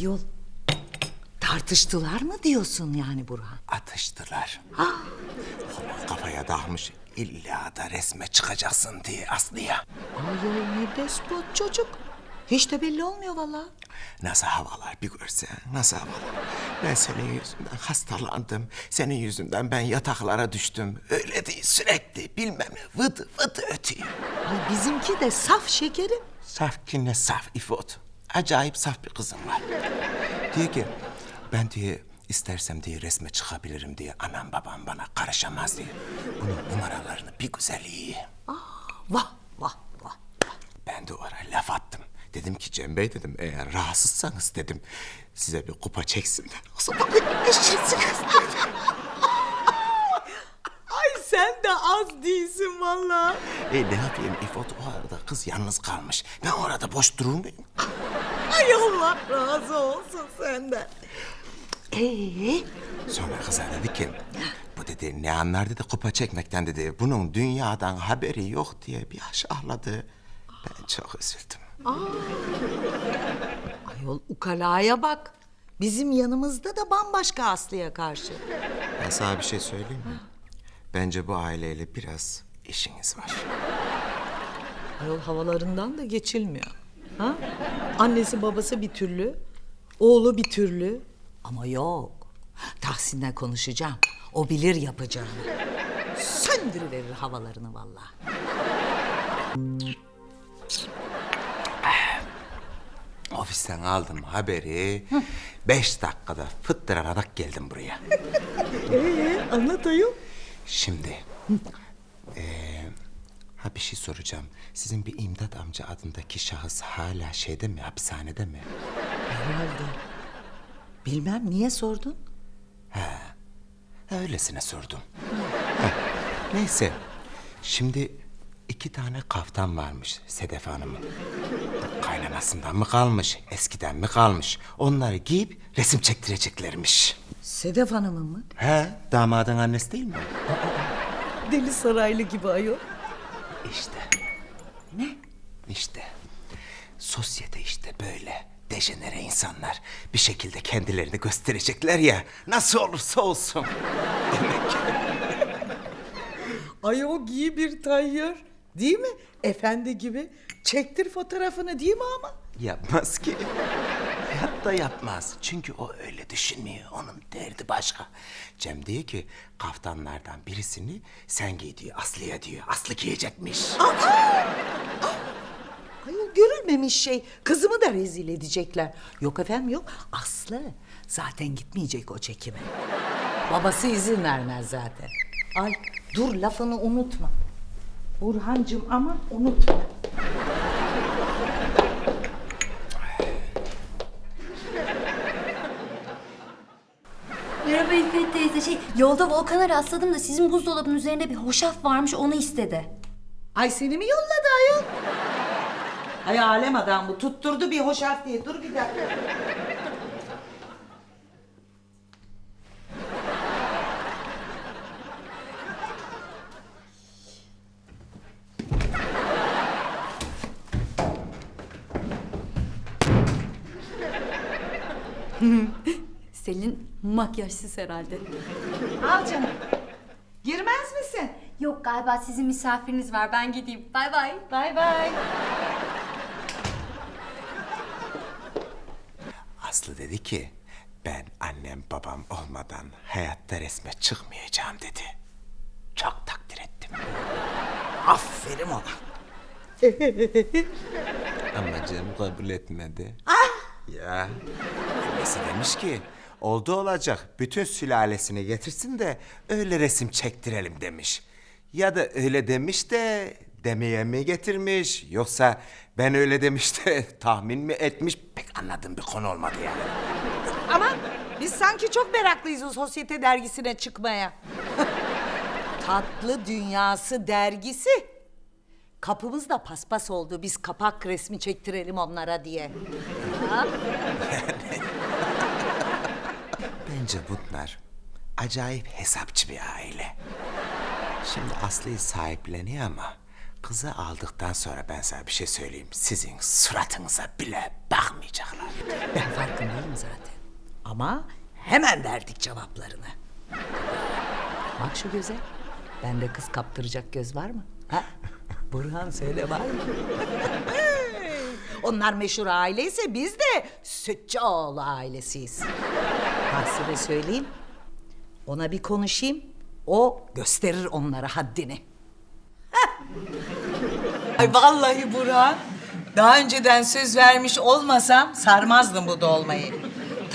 Ayol tartıştılar mı diyorsun yani Burhan? Atıştılar. Ama kafaya dağmış. İlla da resme çıkacaksın diye Aslı'ya. Ayol ne despot çocuk. Hiç de belli olmuyor vallahi. Nasıl havalar bir görsen, nasıl havalar. Ben senin yüzünden hastalandım. Senin yüzünden ben yataklara düştüm. Öyle değil sürekli bilmem ne vıdı vıdı ötüyor. Ay bizimki de saf şekerim. Saf ki ne saf İfot. Acayip saf bir kızım var. diyor ki ben diye istersem diye resme çıkabilirim diye anam babam bana karışamaz diye. Bunun numaralarını bir güzel iyi. Vah vah vah. Ben de o ara laf attım. Dedim ki Cem Bey dedim eğer rahatsızsanız dedim size bir kupa çeksinler. O zaman eşitsiniz dedim. Sen de az değilsin vallahi. E ne yapayım İfot o arada kız yalnız kalmış. Ben orada boş durur muyum? Ay Allah razı olsun senden. Ee, Sonra kıza dedi ki bu dedi ne anlar dedi kupa çekmekten dedi. Bunun dünyadan haberi yok diye bir aşağıladı. Ben çok üzüldüm. ayol ukalaya bak. Bizim yanımızda da bambaşka Aslı'ya karşı. Ben sana bir şey söyleyeyim mi? Bence bu aileyle biraz işiniz var. Ayol havalarından da geçilmiyor. Ha? Annesi babası bir türlü, oğlu bir türlü. Ama yok. Tahsin'le konuşacağım. O bilir yapacağını. Söndürüverir havalarını vallahi. Ofisten aldım haberi. Beş dakikada fıttırarak geldim buraya. Ee, anlat ayol. Şimdi eee, ha bir şey soracağım. Sizin bir İmdat amca adındaki şahıs hala şeyde mi hapishanede mi? Herhalde. Bilmem niye sordun? Ha, öylesine sordum. Ha, neyse. Şimdi iki tane kaftan varmış Sedef Hanım'ın. Kaynanasından mı kalmış, eskiden mi kalmış? Onları giyip resim çektireceklermiş. Sedef Hanım'ın mı? He, damadın annesi değil mi? Deli Saraylı gibi ayol. İşte. Ne? İşte. Sosyete işte böyle. Dejenere insanlar bir şekilde kendilerini gösterecekler ya. Nasıl olursa olsun. Ay o giy bir tayyör. Değil mi? Efendi gibi. Çektir fotoğrafını değil mi ama? Yapmaz ki. Hayatta yapmaz. Çünkü o öyle düşünmüyor. Onun derdi başka. Cem diyor ki kaftanlardan birisini sen giy diyor. Aslı'ya diyor. Aslı giyecekmiş. Ay o görülmemiş şey. Kızımı da rezil edecekler. Yok efendim yok. Aslı zaten gitmeyecek o çekime. Babası izin vermez zaten. Ay dur lafını unutma. Burhancığım ama unutma. Merhaba İffet teyze. Şey, yolda Volkan'a rastladım da sizin buzdolabının üzerinde bir hoşaf varmış onu istedi. Ay seni mi yolladı ayol? Ay alem adam bu tutturdu bir hoşaf diye. Dur bir dakika. Selin makyajsız herhalde. Al canım. Girmez misin? Yok galiba sizin misafiriniz var. Ben gideyim. Bay bay. Bay bay. Aslı dedi ki ben annem babam olmadan hayatta resme çıkmayacağım dedi. Çok takdir ettim. Aferin ona. Ama Cem kabul etmedi. Ya. Annesi demiş ki oldu olacak bütün sülalesini getirsin de öyle resim çektirelim demiş. Ya da öyle demiş de demeye mi getirmiş yoksa ben öyle demiş de tahmin mi etmiş pek anladığım bir konu olmadı yani. Ama biz sanki çok meraklıyız o sosyete dergisine çıkmaya. Tatlı Dünyası dergisi. Kapımızda paspas oldu. Biz kapak resmi çektirelim onlara diye. Bence bunlar acayip hesapçı bir aile. Şimdi Aslı'yı sahipleniyor ama Kızı aldıktan sonra ben sana bir şey söyleyeyim. Sizin suratınıza bile bakmayacaklar. Ben farkındayım zaten. Ama hemen verdik cevaplarını. Bak şu göze. Bende kız kaptıracak göz var mı? Ha? Burhan söyle var mı? Onlar meşhur aileyse biz de Sütçüoğlu ailesiyiz. Tahsin'e söyleyeyim. Ona bir konuşayım. O gösterir onlara haddini. Ay vallahi Burhan. Daha önceden söz vermiş olmasam sarmazdım bu dolmayı.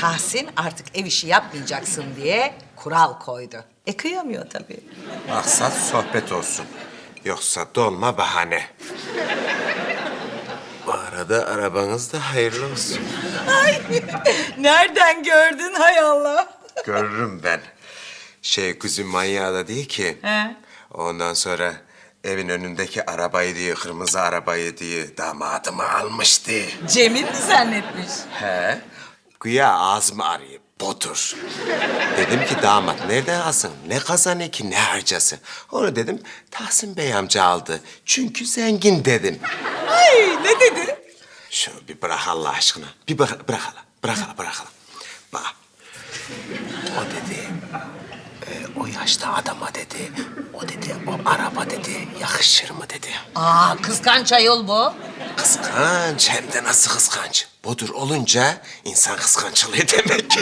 Tahsin artık ev işi yapmayacaksın diye kural koydu. E kıyamıyor tabii. Maksat sohbet olsun. Yoksa dolma bahane. Arada arabanız da hayırlı olsun. Nereden gördün hay Allah? Görürüm ben. Şey kuzum manyağı da değil ki. He. Ondan sonra evin önündeki arabayı diye, kırmızı arabayı diye damadımı almıştı. Cemil mi zannetmiş? He. Güya ağzımı arayıp botur. Dedim ki damat nereden alsın? Ne kazanıyor ki ne harcasın? Onu dedim Tahsin Bey amca aldı. Çünkü zengin dedim. Ay? Şunu bir bırak Allah aşkına. Bir bırak, bırak hala. Bırak hala, bırak hala. Bak. O dedi, e, o yaşta adama dedi, o dedi, o araba dedi, yakışır mı dedi. Aa kıskanç ayol bu. Kıskanç, hem de nasıl kıskanç. Budur olunca insan kıskanç oluyor demek ki.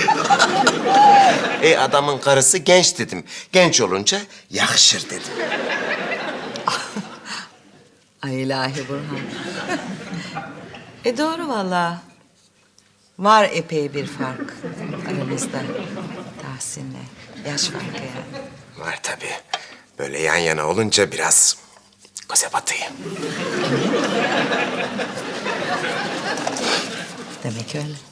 e adamın karısı genç dedim. Genç olunca yakışır dedim. Ay ilahi Burhan. E doğru vallahi. Var epey bir fark aramızda Tahsin'le. Yaş farkı yani. Var tabii. Böyle yan yana olunca biraz göze batıyor. Demek öyle.